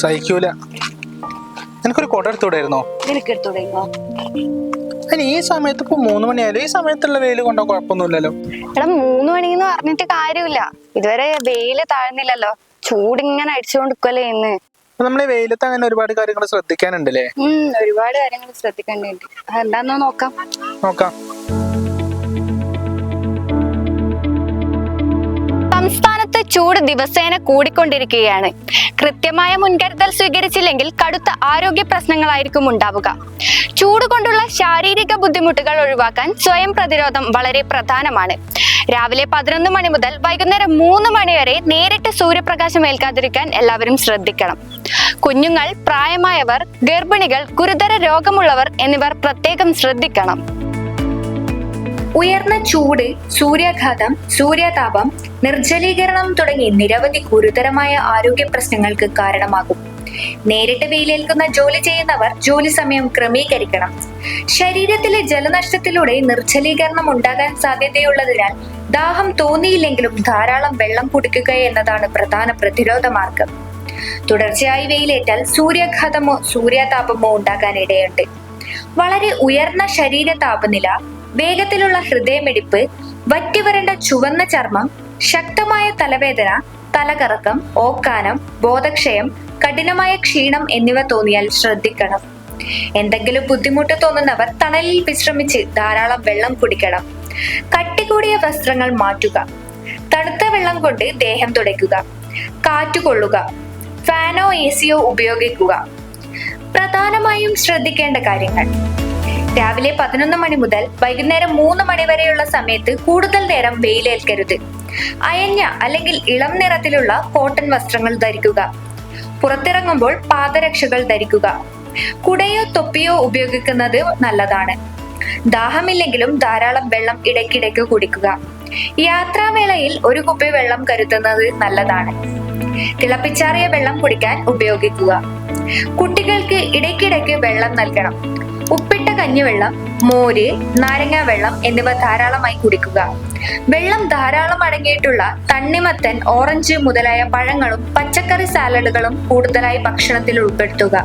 സഹിക്കൂല. എനിക്കൊരു കുട എടുത്തുവിടായിരുന്നോ? അതിന് ഈ സമയത്ത് ഇപ്പൊ മൂന്ന് മണിയായാലും ഈ സമയത്തുള്ള വെയിൽ കൊണ്ടോ കുഴപ്പമൊന്നുമില്ലല്ലോ. എടാ മൂന്ന് മണിന്ന് പറഞ്ഞിട്ട് കാര്യമില്ല. ഇതുവരെ വെയിൽ താഴ്ന്നില്ലല്ലോ. ചൂടിങ്ങനെ അടിച്ചുകൊണ്ടിരിക്കല്ലേ ഇന്ന്. നമ്മളെ വെയിലത്ത് അങ്ങനെ ഒരുപാട് കാര്യങ്ങൾ ശ്രദ്ധിക്കാനുണ്ടല്ലേ? ഒരുപാട് കാര്യങ്ങൾ ശ്രദ്ധിക്കാനുണ്ട് എന്താന്നോ നോക്കാം. നോക്കാം. സംസ്ഥാനത്ത് ചൂട് ദിവസേന കൂടിക്കൊണ്ടിരിക്കുകയാണ്. കൃത്യമായ മുൻകരുതൽ സ്വീകരിച്ചില്ലെങ്കിൽ കടുത്ത ആരോഗ്യ പ്രശ്നങ്ങളായിരിക്കും ഉണ്ടാവുക. ചൂട് കൊണ്ടുള്ള ശാരീരിക ബുദ്ധിമുട്ടുകൾ ഒഴിവാക്കാൻ സ്വയം പ്രതിരോധം വളരെ പ്രധാനമാണ്. രാവിലെ പതിനൊന്ന് മണി മുതൽ വൈകുന്നേരം മൂന്ന് മണി വരെ നേരിട്ട് സൂര്യപ്രകാശം ഏൽക്കാതിരിക്കാൻ എല്ലാവരും ശ്രദ്ധിക്കണം. കുഞ്ഞുങ്ങൾ പ്രായമായവർ ഗർഭിണികൾ ഗുരുതര രോഗമുള്ളവർ എന്നിവർ പ്രത്യേകം ശ്രദ്ധിക്കണം. ഉയർന്ന ചൂട് സൂര്യാഘാതം സൂര്യതാപം നിർജലീകരണം തുടങ്ങി നിരവധി ഗുരുതരമായ ആരോഗ്യ പ്രശ്നങ്ങൾക്ക് കാരണമാകും. നേരിട്ട് വെയിലേൽക്കുന്ന ജോലി ചെയ്യുന്നവർ ജോലി സമയം ക്രമീകരിക്കണം. ശരീരത്തിലെ ജലനഷ്ടത്തിലൂടെ നിർജലീകരണം ഉണ്ടാകാൻ സാധ്യതയുള്ളതിനാൽ ദാഹം തോന്നിയില്ലെങ്കിലും ധാരാളം വെള്ളം കുടിക്കുക എന്നതാണ് പ്രധാന പ്രതിരോധ മാർഗം. തുടർച്ചയായി വെയിലേറ്റാൽ സൂര്യാഘാതമോ സൂര്യതാപമോ ഉണ്ടാകാൻ ഇടയുണ്ട് വളരെ ഉയർന്ന ശരീര താപനില വേഗത്തിലുള്ള ഹൃദയമിടിപ്പ് വറ്റിവരണ്ട ചുവന്ന ചർമ്മം ശക്തമായ തലവേദന തലകറക്കം ഓക്കാനം ബോധക്ഷയം കഠിനമായ ക്ഷീണം എന്നിവ തോന്നിയാൽ ശ്രദ്ധിക്കണം. എന്തെങ്കിലും ബുദ്ധിമുട്ട് തോന്നുന്നവർ തണലിൽ വിശ്രമിച്ച് ധാരാളം വെള്ളം കുടിക്കണം. കട്ടികൂടിയ വസ്ത്രങ്ങൾ മാറ്റുക. തണുത്ത വെള്ളം കൊണ്ട് ദേഹം തുടയ്ക്കുക. കാറ്റുകൊള്ളുക. ഫാനോ എ സിയോ ഉപയോഗിക്കുക. പ്രധാനമായും ശ്രദ്ധിക്കേണ്ട കാര്യങ്ങൾ. രാവിലെ പതിനൊന്ന് മണി മുതൽ വൈകുന്നേരം മൂന്ന് മണി വരെയുള്ള സമയത്ത് കൂടുതൽ നേരം വെയിലേൽക്കരുത്. അയഞ്ഞ അല്ലെങ്കിൽ ഇളം നിറത്തിലുള്ള കോട്ടൺ വസ്ത്രങ്ങൾ ധരിക്കുക. പുറത്തിറങ്ങുമ്പോൾ പാദരക്ഷകൾ ധരിക്കുക. കുടയോ തൊപ്പിയോ ഉപയോഗിക്കുന്നത് നല്ലതാണ്. ദാഹമില്ലെങ്കിലും ധാരാളം വെള്ളം ഇടയ്ക്കിടയ്ക്ക് കുടിക്കുക. യാത്രാവേളയിൽ ഒരു കുപ്പി വെള്ളം കരുതുന്നത് നല്ലതാണ്. തിളപ്പിച്ചാറിയ വെള്ളം കുടിക്കാൻ ഉപയോഗിക്കുക. കുട്ടികൾക്ക് ഇടയ്ക്കിടയ്ക്ക് വെള്ളം നൽകണം. ഉപ്പിട്ട കഞ്ഞിവെള്ളം മോര് നാരങ്ങാ വെള്ളം എന്നിവ ധാരാളമായി കുടിക്കുക. വെള്ളം ധാരാളം അടങ്ങിയിട്ടുള്ള തണ്ണിമത്തൻ ഓറഞ്ച് മുതലായ പഴങ്ങളും പച്ചക്കറി സാലഡുകളും കൂടുതലായി ഭക്ഷണത്തിൽ ഉൾപ്പെടുത്തുക.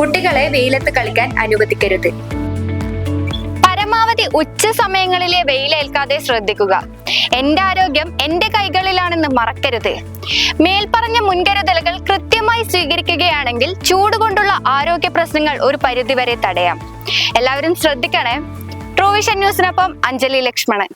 കുട്ടികളെ വെയിലത്ത് കളിക്കാൻ അനുവദിക്കരുത്. പരമാവധി ഉച്ച സമയങ്ങളിലെ വെയിലേൽക്കാതെ ശ്രദ്ധിക്കുക. എന്റെ ആരോഗ്യം എന്റെ കൈകളിലാണെന്ന് മറക്കരുത്. മേൽപ്പറഞ്ഞ മുൻകരുതലുകൾ കൃത്യമായി സ്വീകരിക്കുകയാണെങ്കിൽ ചൂട് കൊണ്ടുള്ള ആരോഗ്യ പ്രശ്നങ്ങൾ ഒരു പരിധിവരെ തടയാം. എല്ലാവരും ശ്രദ്ധിക്കണേ. ട്രൂവിഷൻ ന്യൂസിനൊപ്പം അഞ്ജലി ലക്ഷ്മണൻ.